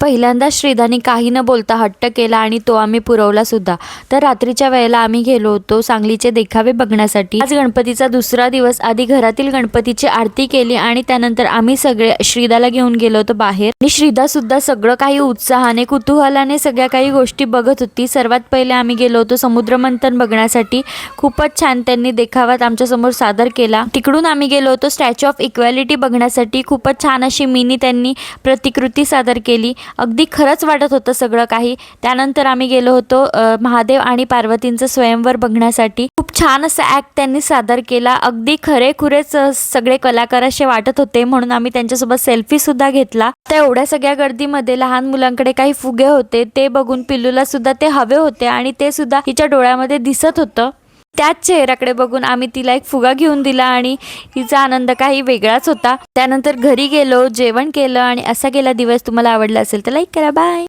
पहिल्यांदा श्रीधाने काही न बोलता हट्ट केला आणि तो आम्ही पुरवला सुद्धा. तर रात्रीच्या वेळेला आम्ही गेलो होतो सांगलीचे देखावे बघण्यासाठी. आज गणपतीचा दुसरा दिवस. आधी घरातील गणपतीची आरती केली आणि त्यानंतर आम्ही सगळे श्रीदाला घेऊन गेलो होतो बाहेर. आणि श्रीदा सुद्धा सगळं काही उत्साहाने कुतूहलाने सगळ्या काही गोष्टी बघत होती. सर्वात पहिले आम्ही गेलो होतो समुद्रमंथन बघण्यासाठी. खूपच छान त्यांनी देखावात आमच्यासमोर सादर केला. तिकडून आम्ही गेलो होतो स्टॅच्यू ऑफ इक्वॅलिटी बघण्यासाठी. खूपच छान अशी मिनी त्यांनी प्रतिकृती सादर केली. अगदी खरंच वाटत होतं सगळं काही. त्यानंतर आम्ही गेलो होतो महादेव आणि पार्वतींचं स्वयंवर बघण्यासाठी. खूप छान असं ॲक्ट त्यांनी सादर केला. अगदी खरेखुरेच सगळे कलाकार असे वाटत होते म्हणून आम्ही त्यांच्यासोबत सेल्फी सुद्धा घेतला. त्या एवढ्या सगळ्या गर्दीमध्ये लहान मुलांकडे काही फुगे होते ते बघून पिल्लूला सुद्धा ते हवे होते आणि ते सुद्धा तिच्या डोळ्यामध्ये दिसत होतं. त्याच चेहऱ्याकडे बघून आम्ही तिला एक फुगा घेऊन दिला आणि तिचा आनंद काही वेगळाच होता. त्यानंतर घरी गेलो जेवण केलं आणि असा गेला दिवस तुम्हाला आवडला असेल तर लाईक करा. बाय